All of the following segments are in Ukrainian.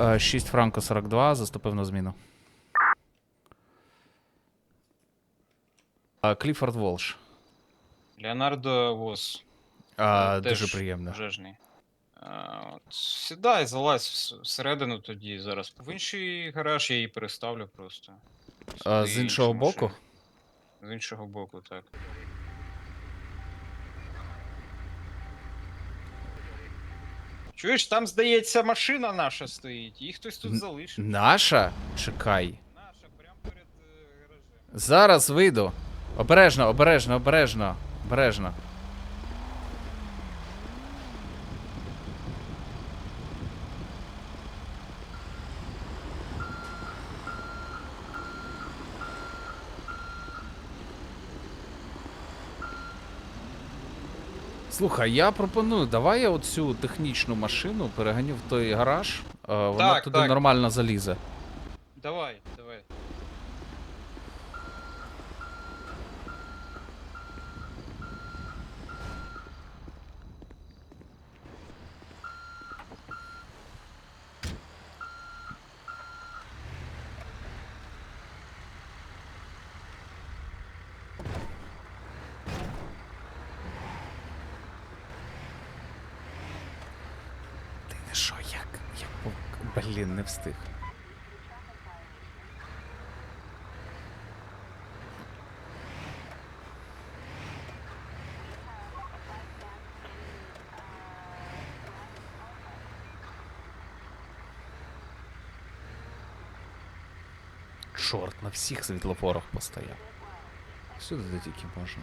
Е, 6 Франко 42, заступив на зміну. Е, Кліфорд Волш. Леонардо Вос. Е, теж Дуже приємно. Пожежний. А, от, сідай, залазь всередину тоді зараз. В інший гараж я її переставлю просто. Е, Сюди З іншого іншу боку. машину. З іншого боку, так. Чуєш, там, здається, машина наша стоїть, їх хтось тут залишив. Наша? Чекай. Наша, прямо перед е, гаражем. Зараз вийду. Обережно, обережно, обережно. Обережно. Слухай, я пропоную, давай я оцю технічну машину переганю в той гараж. е, Вона Так, туди так. нормально залізе. Давай, давай. Ти не що, як? як Блін, не встиг. Чорт, на всіх світлофорах постояв. Сюди де тільки можна.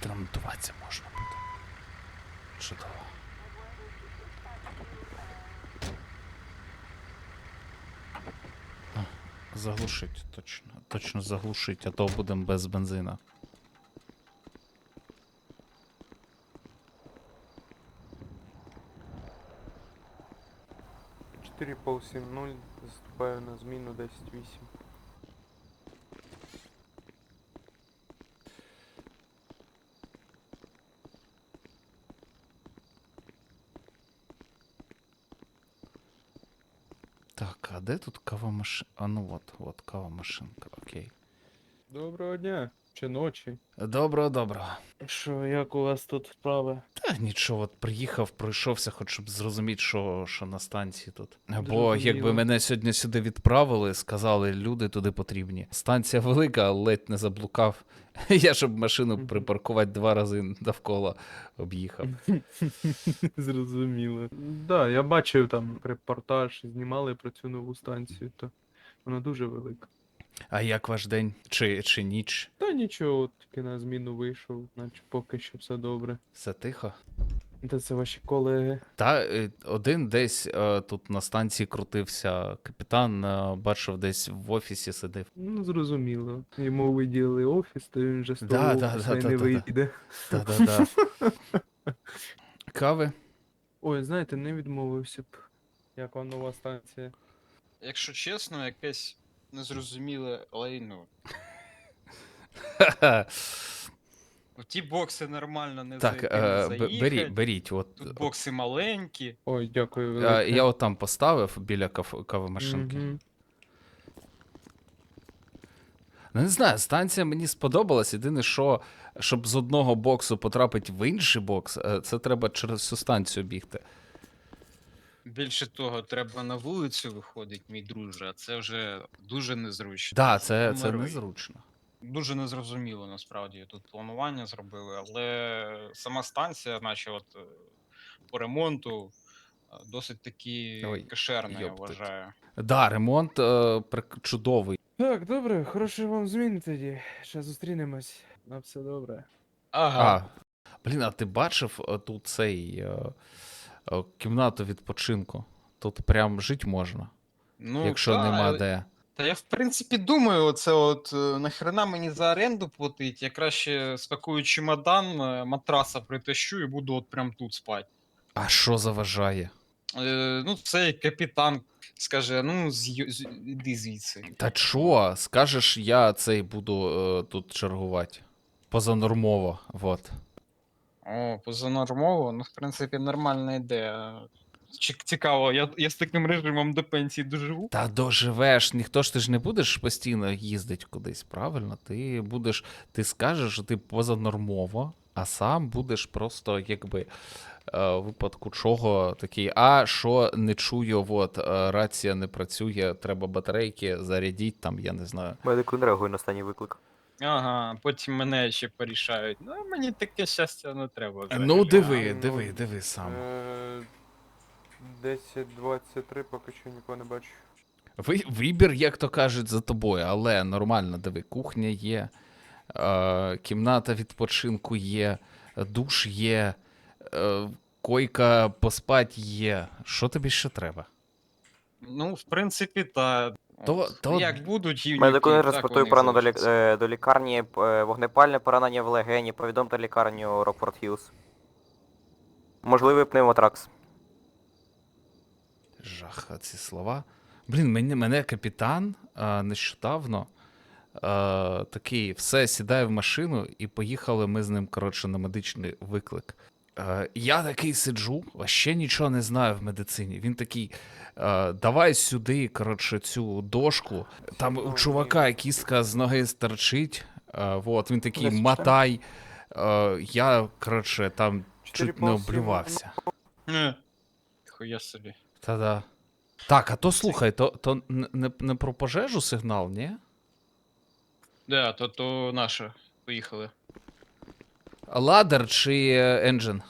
Відремонтуватися можна буде. Чудово. Заглушить, точно. Точно заглушить, а то будемо без бензина. Чотири пол сім нуль, заступаю на зміну 10-8. Так, а де тут кава машинка? А ну от, от кава машинка, окей. Доброго дня. Чи ночі? Доброго, доброго. Що, як у вас тут справи? Нічого, от приїхав, пройшовся, хоч щоб зрозуміти, що, що на станції тут. Бо якби мене сьогодні сюди відправили, сказали, люди туди потрібні. Станція велика, ледь не заблукав. Я щоб машину припаркувати два рази довкола об'їхав. Зрозуміло. Да, я бачив там репортаж, знімали про цю нову станцію, то вона дуже велика. А як ваш день? Чи, чи ніч? Та нічого, от тільки на зміну вийшов, наче поки що все добре. Все тихо? Та це ваші колеги. Та е, один десь е, тут на станції крутився капітан, е, бачив десь в офісі сидив. Ну, зрозуміло. Йому виділили офіс, то він вже з того Да, да, офісу да, не да, да. вийде. Та-да-да. Кави? Ой, знаєте, не відмовився б. Як вам нова станція? Якщо чесно, якесь незрозуміле лайно. В ті бокси нормально не Так, е, б- заїхать. беріть, беріть. От, Тут бокси маленькі. Ой, дякую е, велике. я от там поставив біля кав- кавомашинки. Мгм. Ну, не знаю, станція мені сподобалась. Єдине, що щоб з одного боксу потрапити в інший бокс, е, це треба через всю станцію бігти. Більше того, треба на вулицю виходить, мій друже, а це вже дуже незручно. Так, да, це, це незручно. Дуже незрозуміло насправді тут планування зробили, але сама станція, наче от е, по ремонту, досить таки Ой, я вважаю. Да, ремонт е, прик- чудовий. Так, добре, хорошої вам зміни тоді. Ще зустрінемось. На все добре. Ага. А, блін, а ти бачив е, тут цей е, е, кімнату відпочинку? Тут прям жити можна, ну, якщо та, нема де. Та я в принципі думаю, оце от е, нахрена мені за оренду платить. Я краще спакую чемодан, е, матраса притащу і буду от прям тут спати. А що заважає? Е, ну, цей капітан скаже: ну, іди звідси. Та чо? Скажеш, я цей буду е, тут чергувати. Позанормово, вот. О, позанормово, ну, в принципі, нормальна ідея. Чи- Цікаво, я, я з таким режимом до пенсії доживу. Та доживеш, ніхто ж ти ж не будеш постійно їздити кудись, правильно? Ти будеш, ти скажеш, що ти позанормово, а сам будеш просто якби е, в випадку чого такий, а що не чую, от е, рація не працює, треба батарейки зарядіть там, я не знаю. Медик не реагує на останній виклик. Ага, потім мене ще порішають. Ну, мені таке щастя не треба. взагалі. Ну, диви, ну, диви, диви сам. Е, 10-23 поки що нікого не бачу. Ви, вибір, як то кажуть, за тобою, але нормально, диви, кухня є, е, кімната відпочинку є, душ є, е, койка поспать є. Що тобі ще треба? Ну, в принципі, та. То- то- Як будуть юніти, Медику не так транспортую до, лі... е, до лікарні, е, вогнепальне поранення в легені, повідомте лікарню Рокфорд Хілз. Можливий пневмотракс. Жах, ці слова. Блін, мене, мене капітан е, нещодавно е, такий, все, сідає в машину, і поїхали ми з ним, коротше, на медичний виклик. Е, я такий сиджу, а ще нічого не знаю в медицині. Він такий: е, давай сюди, коротше, цю дошку. Там у чувака кістка з ноги стерчить. Е, вот, він такий матай. Е, я, коротше, там чуть не облювався. Е, Хуя собі. Та-да. Так, а то слухай, то, то не, не про пожежу сигнал, ні? Да, то, то наше. Поїхали. Ладер чи енджин?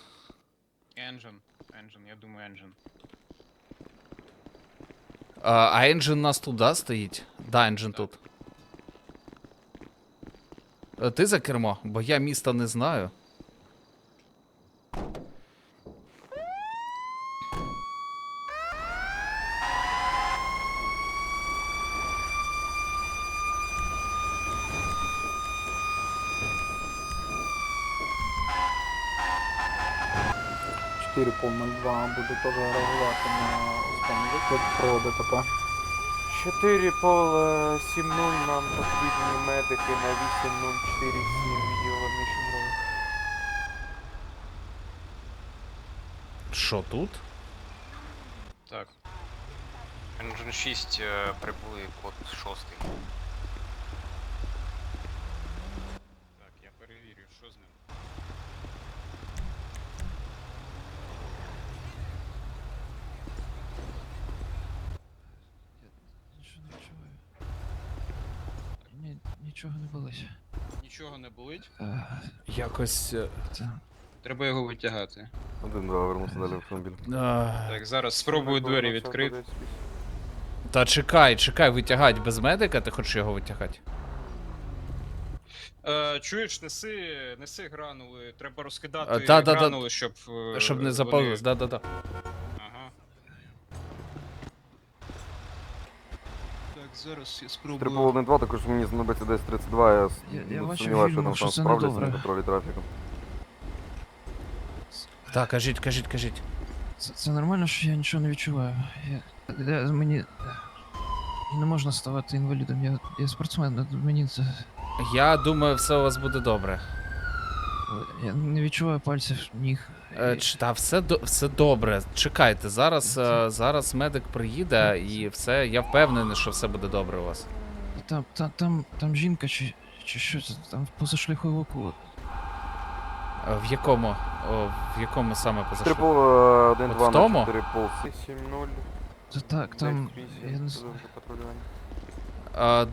Engine. Engine, я думаю, engine. А, а енджин у нас тут, да, стоїть? Да, енджин тут. Е, Ти за кермо, бо я міста не знаю. Чотири по 02 буду теж реагувати на останній виклик про ДТП. 4 пол 7-0 нам потрібні медики на 8047 відділу Мішенрова. Що тут? Так. Engine 6 е, прибули код 6. Так, я перевірю, що з ним. Нічого не відчуваю. Ні, нічого не болить. Нічого не болить. Е, Якось. е, Це... Треба його витягати. Один, два, вернувся далі в автомобіль. е, Так, зараз спробую двері відкрити. Та чекай, чекай, витягать без медика, ти хочеш його витягати? Е, чуєш, неси, неси гранули. Треба розкидати та-да-да. гранули, щоб. е, Щоб не вони- запалилось, да-да-да. Ага. Так, зараз я спробую. Трипл 1-2, також мені знадобиться десь 32, я, Я- я не сумніваюся, що фільмом, там що сам це справляться недобре. на контролі трафіку. Так, кажіть, кажіть, кажіть. Це, це нормально, що я нічого не відчуваю. Я, я, мені... Мені не можна ставати інвалідом, я, я спортсмен, мені це... Я думаю, все у вас буде добре. Я не відчуваю пальців, ніг. Е, ч- Та все, все добре. Чекайте, зараз, е, зараз медик приїде і все. Я впевнений, що все буде добре у вас. Там, там, там, там жінка чи, чи що це, там позашляховику. Е, В якому? О, в якому саме позашлях? Трипл 1-2 в тому? 4 пол 7-0. Це так, там... Я не знаю.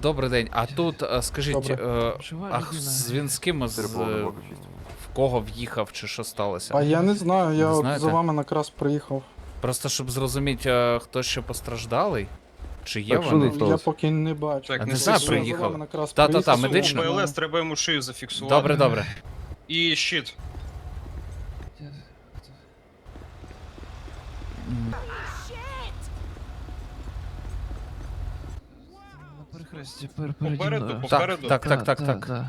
Добрий день. А тут скажіть, а з він з ким з, 4 пол 1 блоку 6. в кого в'їхав чи що сталося? А я не знаю, я Не от знаєте? за вами якраз приїхав. Просто щоб зрозуміти, е, хто ще постраждалий. Чи є Так, що вони? тут Я сталося? поки не бачу. Так, А не знаю, приїхали. Та-та-та, медична. ПЛС треба йому шию зафіксувати. Добре, добре. І щит. На перехресті пер, переді Попереду, мною. попереду. Так, так, так, Да, так.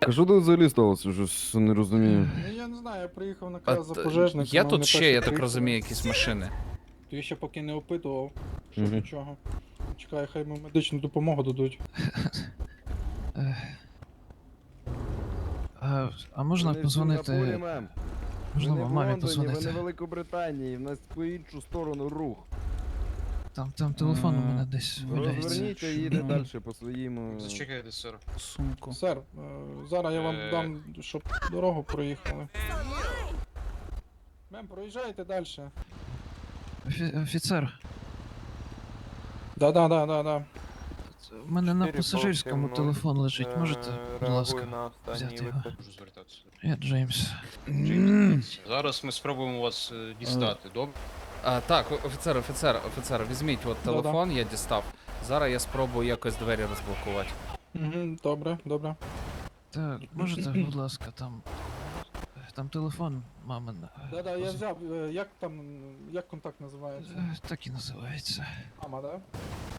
А що тут взагалі сталося? Щось не розумію. Ну, Я не знаю, я приїхав А, наказ за т- пожежниками. Є тут ще, я так розумію, якісь машини. То я ще поки не опитував, що Мгм. до чого. Чекаю, хай ми медичну допомогу дадуть. А, а можна позвонити? Можливо, мамі Ви не позвонити. в Великобританії, в нас по іншу сторону рух. Там, там телефон у мене десь валяється. Розверніться і їде далі по своїм. Зачекайте, сир. Сумку. Сер, е, зараз я вам Е. дам, щоб дорогу проїхали. Мем, проїжджайте далі. Офі- офіцер, Да, да, да, да, да. у мене на Чотири пасажирському нуль. телефон лежить. Можете, будь ласка, на останній взяти його? виклик. Можу звертатися. Я Джеймс. М. Зараз ми спробуємо вас е, дістати, добре? А, так, офіцер, офіцер, офіцер, візьміть от Да-да. телефон, я дістав. Зараз я спробую якось двері розблокувати. Угу, добре, добре. Так, можете, будь ласка, там. Там телефон мамин. е, Да, да, я взяв. е, Як там, як контакт називається? Е, Так і називається. Мама, да?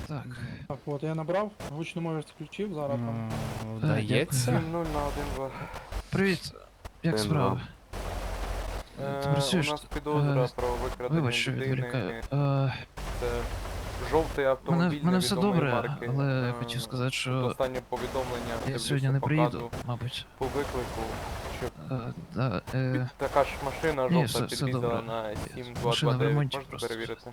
Так. Так, от я набрав, гучномовець включив, зараз там. М, Е, Вдається. 7-0 на 1-2. Привіт. Як День справи? Е, Ти працюєш? У нас підозра Е, про викрадення Вибач, що людини. відволікаю. Е, Це жовтий автомобіль мене, мене все невідомої добре, марки. але я Е, хотів сказати, що Останнє повідомлення я дивлюся сьогодні не по приїду, кадру, мабуть. По виклику, що Е, да, е, така ж машина ні, жовта все- все підрізала добре. на Машина в 7229. ремонті Можете просто. перевірити?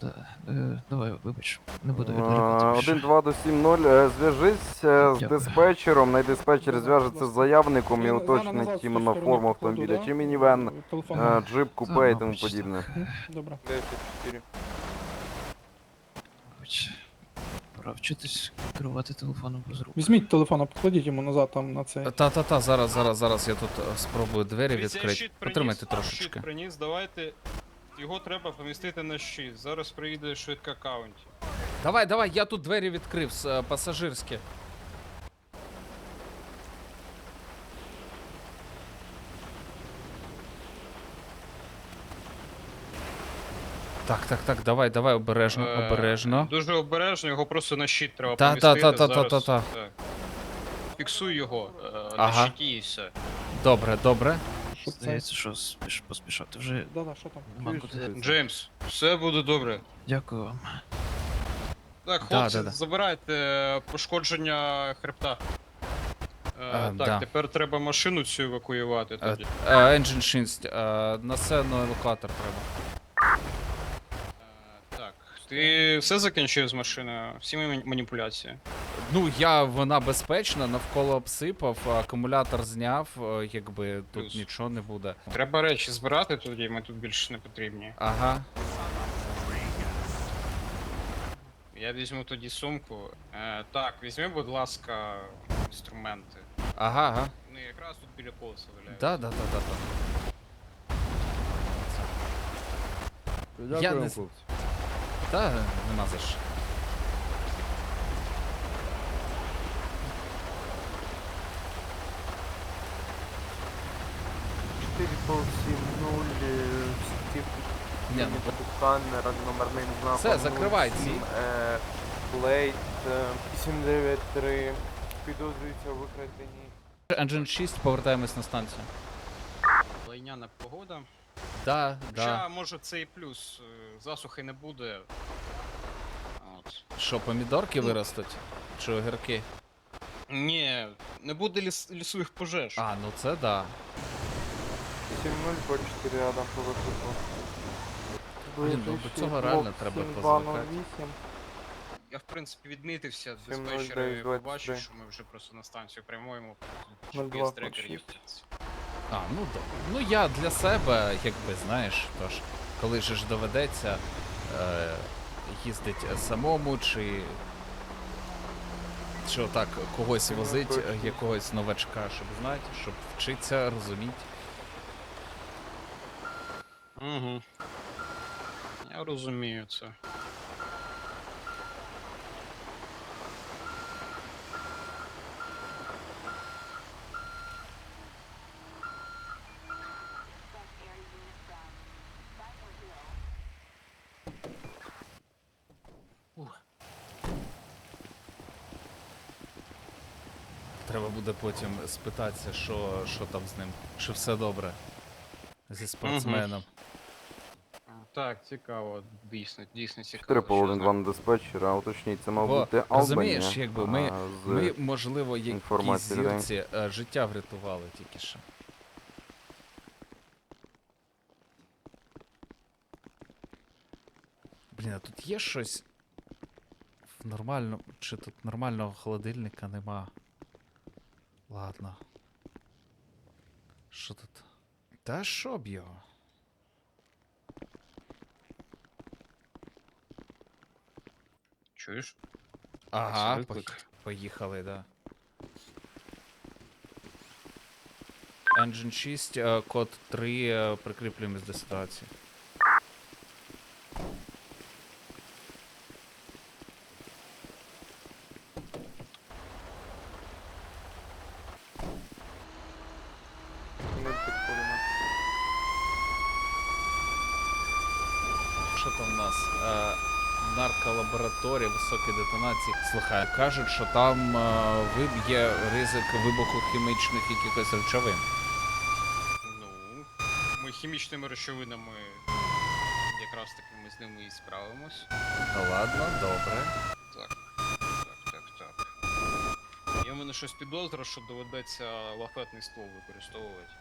Да, е, давай, вибач, не буду Е, 1-2 до 7-0. Е, Зв'яжись е, з Дякую. диспетчером, най диспетчер зв'яжеться з заявником і уточнить іменно форму автомобіля. Чи мінівен, е, джип, купе і тому подібне. е, Добре. 10-4. Мабуть, пора вчитись керувати телефоном без рук. Візьміть телефон, а покладіть йому назад там на цей. Та-та-та, зараз, зараз, зараз я тут е, спробую двері відкрити. щит Потримайте трошечки. приніс, давайте. Його треба помістити на щит. Зараз приїде швидка каунті. Давай, давай, я тут двері відкрив с- е, пасажирські. Так, так, так, давай, давай, обережно, Е, обережно. Дуже обережно, його просто на щит треба Та, помістити. та, та, та, зараз. та, та. Так. Фіксуй його е, Ага. на щиті і все. Добре, добре. Щоб це. Здається, що спіш, поспішати вже Да, да, що там? нема Чуєш, куди. що Джеймс, все буде добре. Дякую вам. Так, хлопці, да, да. забирайте е, пошкодження хребта. Е, Е, так, да. тепер треба машину цю евакуювати Е, тоді. е, Engine 6, е, на сцену евакуатор треба. Е, так, ти все закінчив з машиною? Всі мої маніпуляції? Ну, я вона безпечна, навколо обсипав, акумулятор зняв, е, якби тут Плюс. нічого не буде. Треба речі збирати тоді, ми тут більше не потрібні. Ага. Я візьму тоді сумку. Е, так, візьми, будь ласка, інструменти. Ага, ага. Вони якраз тут біля колеса валяють. Да, да, да, да, да. Дякую Я не- хлопці. Та нема за що. по 7-0, стів Ні, ну, сканера з номерним. Все, закривай ці. 07, е, Плейт е, 793. Підозрюється у викраденні. Engine 6, повертаємось на станцію. Лайняна погода. Да, Хоча, да. може, це і плюс. е, Засухи не буде. От. Що, помідорки виростуть? Чи огірки? Ні, не буде ліс- лісових пожеж. А, ну це да. 7-0 по 4 Адам по виклику. Блін, ну до цього реально треба позвикати. Я в принципі відмітився, 7-0, диспетчери побачив, що ми вже просто на станцію прямуємо. 02, GPS-трекерів. А, ну добре. Ну я для себе, якби знаєш, тож, коли же ж доведеться е, їздить самому, чи. Чи отак когось Ну, возить, якогось новачка, щоб знати, щоб вчитися, розуміти. Угу. Я розумію це. Треба буде потім спитатися, що, що там з ним. Чи все добре зі спортсменом. Так, цікаво, дійсно, дійсно цікаво. 4 що по 1 з ним. 2 диспетчер, а уточніть, це мав Бо, бути розумієш, якби ми- а, з- Ми, можливо, якійсь інформації зірці е, життя врятували тільки що. Блін, а тут є щось в нормальному. Чи тут нормального холодильника нема? Ладно. Що тут? Та що б його? Чуєш? Ага, пох- поїхали, да. Engine 6, е, код 3, е, прикріплюємось до ситуації. Не підходимо. Що там у нас? Е, нарколабораторія, високі детонації. Слухай, кажуть, що там е, виб- є ризик вибуху хімічних якихось речовин. Ну, ми хімічними речовинами якраз таки ми з ними і справимось. Ну ладно, добре. Так, так, так, так. Є в мене щось підозра, що доведеться лафетний ствол використовувати.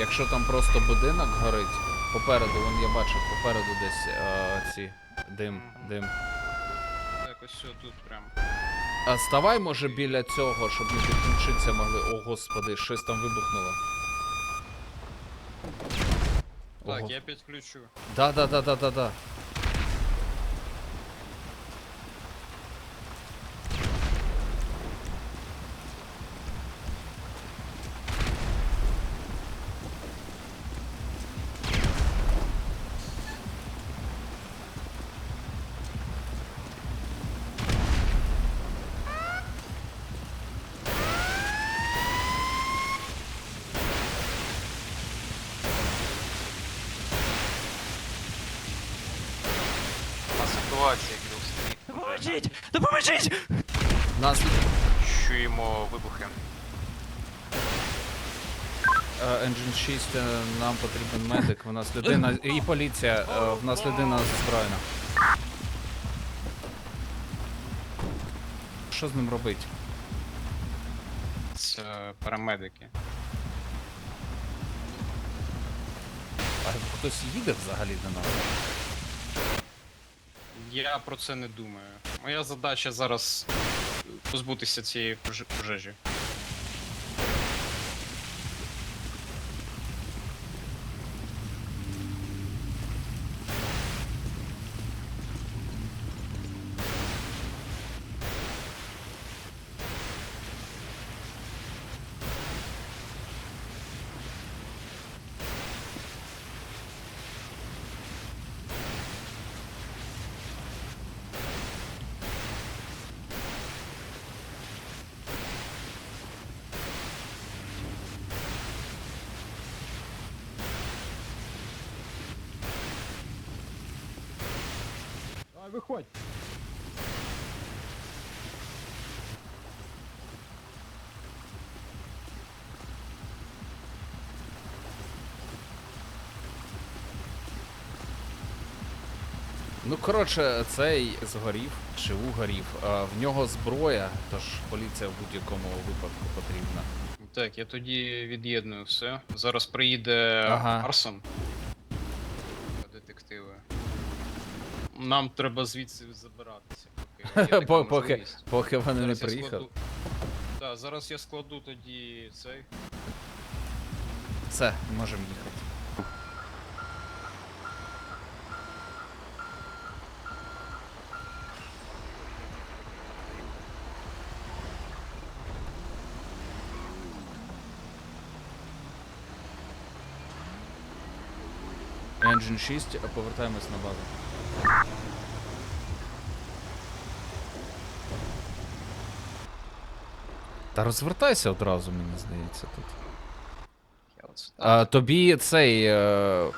Якщо там просто будинок горить, попереду, вон я бачив, попереду десь е, ці дим, дим. Якось все тут прям. А ставай, може, біля цього, щоб ми підключитися могли. О, господи, щось там вибухнуло. Так, Ого. я підключу. Да, да, да, да, да, да. Чуємо вибухи. е, Engine 6, е, нам потрібен медик, в нас людина. І поліція, е, в нас людина зброєна. Що з ним робити? Це парамедики. А хтось їде взагалі до нас? Я про це не думаю. Моя задача зараз позбутися цієї пож- пожежі. Ну, коротше, цей згорів чи угорів. А, в нього зброя, тож поліція в будь-якому випадку потрібна. Так, я тоді від'єдную все. Зараз приїде Ага. Арсон. нам треба звідси забиратися. поки Поки, поки вони не Зараз я приїхали. складу- Да, зараз я складу тоді цей. Все, можемо їхати. Engine 6, повертаємось на базу. Та розвертайся одразу, мені здається, тут. А, тобі цей. Е...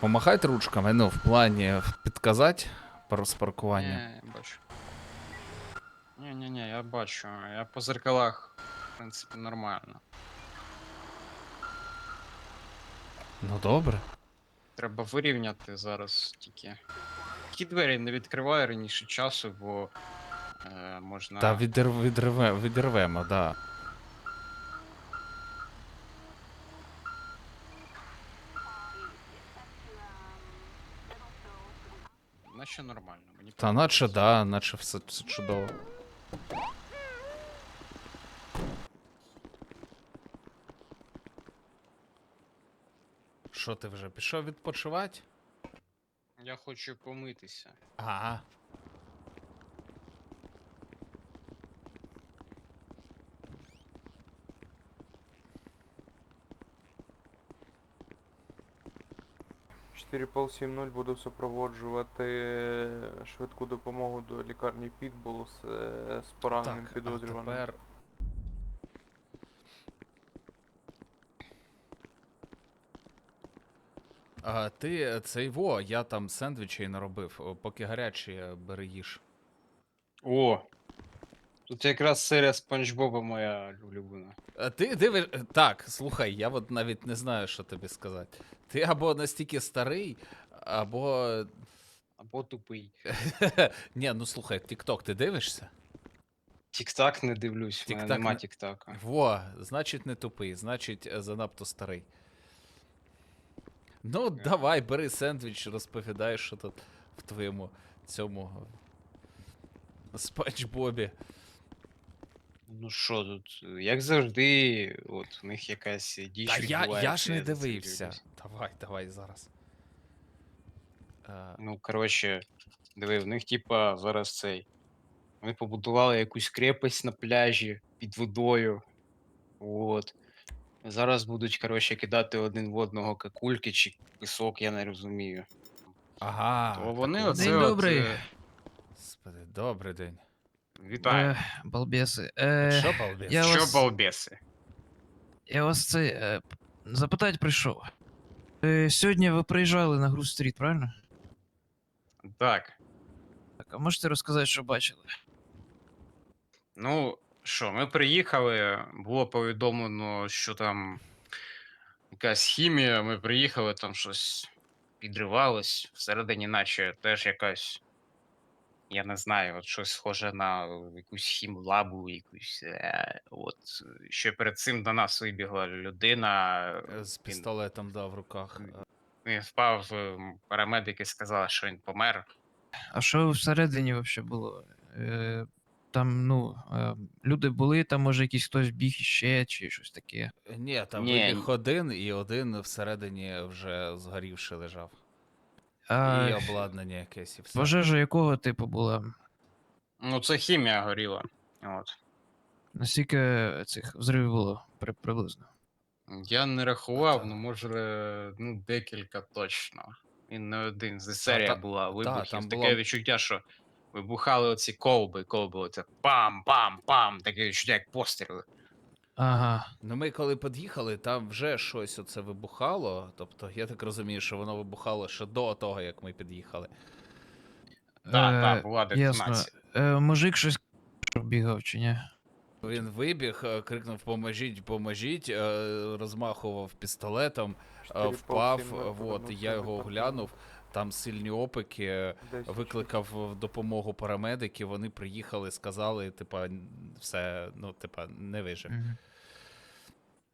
Помахайте ручками, ну, в плані підказати про спаркування. Ні, я бачу. Ні, ні, ні, я бачу. Я по зеркалах, в принципі, нормально. Ну добре. Треба вирівняти зараз тільки. Ті двері не відкриваю раніше часу, бо е, можна. Та відрв, відриве, відривемо, да. Наче нормально. Мені Та наче да, наче все, все чудово. Що ти вже пішов відпочивати? Я хочу помитися. Ага. Чотири пол сім нуль буду супроводжувати швидку допомогу до лікарні Підбул з, е, з пораненим Так, а підозрюваним. тепер. А, ти е, цей во, я там сендвічі наробив, поки гарячі е, бери їж. О! Тут якраз серія Спанч Боба моя улюблена. А ти дивиш. е, Так, слухай, я от навіть не знаю, що тобі сказати. Ти або настільки старий, або. Або тупий. Ні, ну слухай, TikTok ти дивишся? Тік-так не дивлюсь, в мене Тік-так нема не- тік-така. Во, значить не тупий, значить е, занадто старий. Ну, давай, бери сендвіч, розповідай, що тут в твоєму цьому спанч Бобі. Ну що тут, як завжди, от у них якась діч Та я, я ж не за це дивився. дивлюсь. Давай, давай зараз. Е, Ну, коротше, диви, в них типа зараз цей. Вони побудували якусь крепость на пляжі під водою. От. Зараз будуть, коротше, кидати один в одного какульки чи пісок, я не розумію. ага. То вони так от. оце День добрий. е, Господи, добрий день. Вітаю. Е, балбеси. Е, Що, балбес? я Що вас- балбеси? я вас це е, запитати прийшов. Е, сьогодні ви приїжджали на Груз Стріт, правильно? Так. Так, а можете розказати, що бачили? Ну, що, ми приїхали, було повідомлено, що там якась хімія, ми приїхали, там щось підривалось, всередині, наче теж якась, я не знаю, от щось схоже на якусь хімлабу, якусь. Е, от. Ще перед цим до нас вибігла людина. Е, З він- пістолетом, да, в руках. Е, Він впав, м, парамедики сказали, що він помер. А що всередині взагалі було? Е, там, ну, е, люди були, там може якийсь хтось біг іще, чи щось таке. Ні, там Ні, вибіг один, і один всередині вже згорівши лежав. А І обладнання якесь, і все. пожежа якого типу була? Ну, це хімія горіла. От. Наскільки цих взривів було при, приблизно? Я не рахував, ну може, ну, декілька точно. Він не один. З серія та- була вибухів. там Таке відчуття, що вибухали оці колби, колби, оце пам-пам-пам, таке відчуття, як постріли. Ага. Ну, ми коли під'їхали, там вже щось оце вибухало. Тобто, я так розумію, що воно вибухало ще до того, як ми під'їхали. Так, Е, так, була ясно. детонація. Е, мужик щось бігав чи ні? Він вибіг, е, крикнув Поможіть, поможіть, е, розмахував пістолетом, е, Чотири впав. е, Вот, повернувся я його оглянув. Там сильні опики. Викликав в допомогу парамедиків, вони приїхали, сказали, типа, все, ну, типа, не вижив. Угу.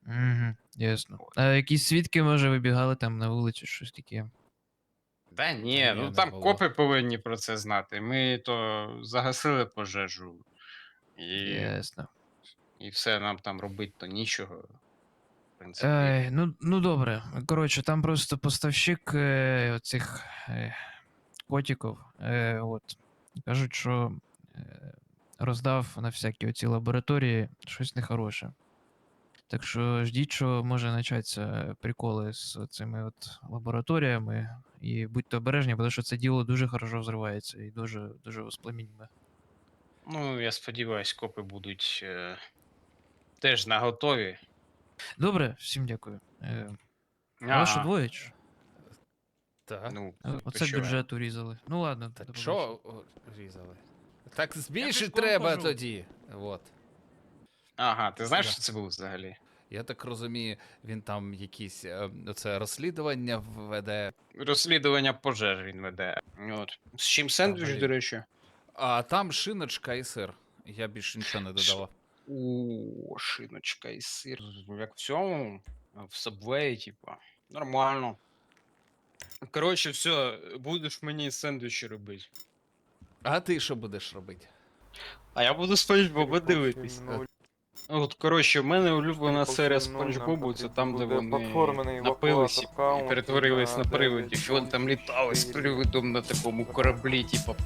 Угу, ясно. А якісь свідки, може, вибігали там на вулицю, щось таке. Да ні, Ні, ну не там було. копи повинні про це знати. Ми то загасили пожежу. І, Ясно. і все, нам там робити то нічого. Принципі. Ай, ну, ну добре. Коротше, там просто поставщик е, оцих е, котиків. Е, от. Кажуть, що е, роздав на всякі оці лабораторії щось нехороше. Так що ждіть, що може початися приколи з цими от лабораторіями. І будьте обережні, тому що це діло дуже хорошо взривається і дуже дуже воспламінює. Ну, я сподіваюсь, копи будуть е, теж наготові. Добре, всім дякую. Е, а вашу двоєч? Так. Ну, Е, Оце що? бюджет урізали. Ну ладно, Так до що побачення. різали? Так збільшить пішком треба хожу. тоді. От. Ага, ти знаєш, Да. що це було взагалі? Я так розумію, він там якісь е, оце розслідування веде. Розслідування пожеж він веде. От. З чим сендвіч, до речі? А там шиночка і сир. Я більше нічого не додавав. У, шиночка і сир. Як в цьому, в сабвеї, типа. Нормально. Коротше, все, будеш мені сендвічі робити. А ти що будеш робити? А я буду спанч Боба дивитись. 4,7,0. От, коротше, в мене улюблена серія 4,7,0 Спанч Бобу, це там, де вони напились і перетворились на привидів. І вони там літали з 4. привидом на такому кораблі, типу.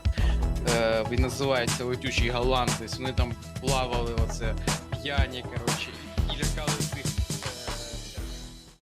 Е, він називається Летючий голландець. Вони там плавали оце п'яні, коротше,